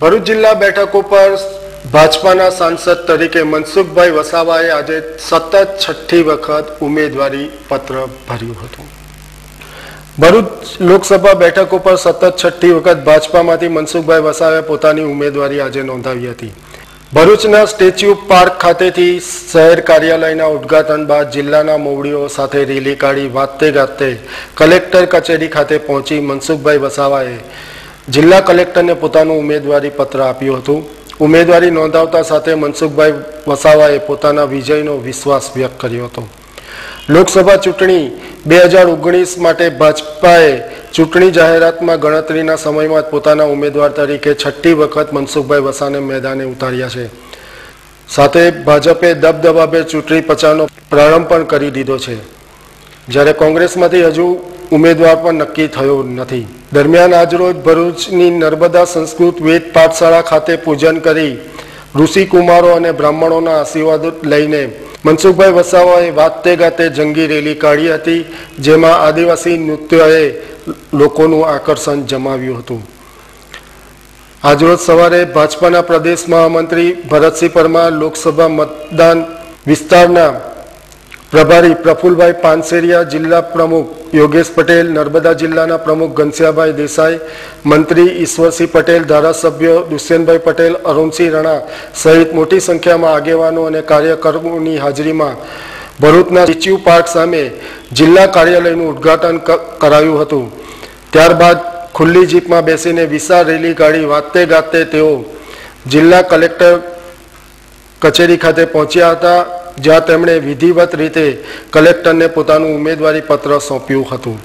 ભરૂચ જિલ્લા બેઠક ઉપર ભાજપાના સાંસદ તરીકે મનસુખભાઈ વસાવાએ આજે સતત છઠ્ઠી વખત ઉમેદવારી પત્ર ભર્યું હતું. ભરૂચ લોકસભા બેઠક ઉપર સતત છઠ્ઠી વખત ભાજપામાંથી મનસુખભાઈ વસાવાએ પોતાની ઉમેદવારી આજે નોંધાવી હતી. ભરૂચના સ્ટેચ્યુ પાર્ક ખાતેથી શહેર કાર્યાલયના ઉદ્ઘાટન બાદ જિલ્લાના મોવડીઓ સાથે રેલી કાઢી વાતે ગાતે કલેક્ટર કચેરી ખાતે પહોંચી મનસુખભાઈ વસાવાએ જિલ્લા કલેક્ટરને પોતાનું ઉમેદવારી પત્ર આપ્યું હતું. ઉમેદવારી નોંધાવતા સાથે મનસુખભાઈ વસાવાએ પોતાના વિજયનો વિશ્વાસ વ્યક્ત કર્યો હતો. લોકસભા ચૂંટણી બે હજાર ઓગણીસ માટે ભાજપાએ ચૂંટણી જાહેરાતમાં ગણતરીના સમયમાં જ પોતાના ઉમેદવાર તરીકે છઠ્ઠી વખત મનસુખભાઈ વસાને મેદાને ઉતાર્યા છે. સાથે ભાજપે દબદબાબે ચૂંટણી પ્રચારનો પ્રારંભ પણ કરી દીધો છે. જ્યારે કોંગ્રેસમાંથી હજુ ઉમેદવાર પણ નક્કી થયો નથી. દરમિયાન આજરોજ ભરૂચની નર્મદા સંસ્કૃત વેદ પાઠશાળા ખાતે પૂજન કરી ઋષિકુમારો અને બ્રાહ્મણોના આશીર્વાદ લઈને મનસુખભાઈ વસાવાએ વાતે ગાતે જંગી રેલી કાઢી હતી, જેમાં આદિવાસી નૃત્યએ લોકોનું આકર્ષણ જમાવ્યું હતું. આજરોજ સવારે ભાજપાના પ્રદેશ મહામંત્રી ભરતસિંહ પરમાર લોકસભા મતદાન વિસ્તારના પ્રભારી પ્રફુલભાઈ પાનસેરિયા જિલ્લા પ્રમુખ યોગેશ પટેલ, નર્મદા જિલ્લાના પ્રમુખ ઘનશ્યાભાઈ દેસાઈ, મંત્રી ઈશ્વરસિંહ પટેલ, ધારાસભ્ય દુષ્યંતભાઈ પટેલ, અરુણસિંહ રણા સહિત મોટી સંખ્યામાં આગેવાનો અને કાર્યકર્મોની હાજરીમાં ભરૂચના સ્ટેચ્યુ પાર્ક સામે જિલ્લા કાર્યાલયનું ઉદ્ઘાટન કરાયું હતું. ત્યારબાદ ખુલ્લી જીપમાં બેસીને વિશાળ રેલી ગાડી વાતે ગાતે તેઓ જિલ્લા કલેક્ટર કચેરી ખાતે પહોંચ્યા હતા. જ્યાં તેમણે વિધિવત રીતે કલેક્ટરને પોતાનું ઉમેદવારી પત્ર સોંપ્યું હતું.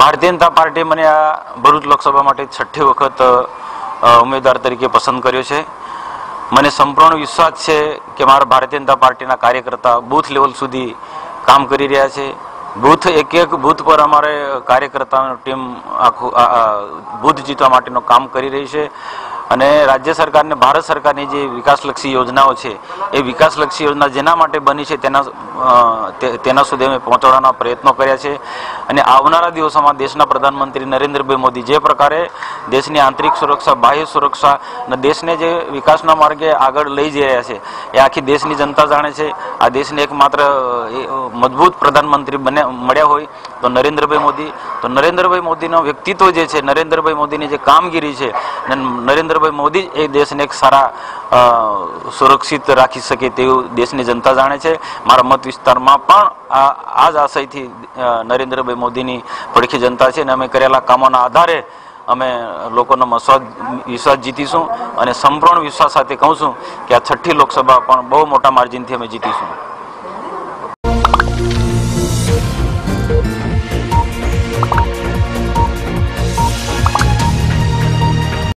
ભારતીય જનતા પાર્ટી મને આ ભરૂચ લોકસભા માટે છઠ્ઠી વખત ઉમેદવાર તરીકે પસંદ કર્યો છે. મને સંપૂર્ણ વિશ્વાસ છે કે મારા ભારતીય જનતા પાર્ટીના કાર્યકર્તા બૂથ લેવલ સુધી કામ કરી રહ્યા છે. બૂથ, એક એક બૂથ પર અમારે કાર્યકર્તાની ટીમ આખું બૂથ જીતવા માટેનું કામ કરી રહી છે. અને રાજ્ય સરકારને ભારત સરકારની જે વિકાસલક્ષી યોજનાઓ છે, એ વિકાસલક્ષી યોજના જેના માટે બની છે તેના તેના સુધી અમે પહોંચાડવાના પ્રયત્નો કર્યા છે. અને આવનારા દિવસોમાં દેશના પ્રધાનમંત્રી નરેન્દ્રભાઈ મોદી જે પ્રકારે દેશની આંતરિક સુરક્ષા, બાહ્ય સુરક્ષા અને દેશને જે વિકાસના માર્ગે આગળ લઈ જઈ રહ્યા છે, એ આખી દેશની જનતા જાણે છે. આ દેશને એકમાત્ર મજબૂત પ્રધાનમંત્રી બને, મળ્યા હોય તો નરેન્દ્રભાઈ મોદી. તો નરેન્દ્રભાઈ મોદીનો વ્યક્તિત્વ જે છે, નરેન્દ્રભાઈ મોદીની જે કામગીરી છે, અને નરેન્દ્રભાઈ મોદી એ દેશને એક સારા સુરક્ષિત રાખી શકે તેવું દેશની જનતા જાણે છે. મારા મત વિસ્તારમાં પણ આ જ આશયથી નરેન્દ્રભાઈ મોદીની પડખી જનતા છે અને અમે કરેલા કામોના આધારે અમે લોકોનો વિશ્વાસ જીતીશું અને સંપૂર્ણ વિશ્વાસ સાથે કહું છું કે આ છઠ્ઠી લોકસભા પણ બહુ મોટા માર્જિનથી અમે જીતીશું.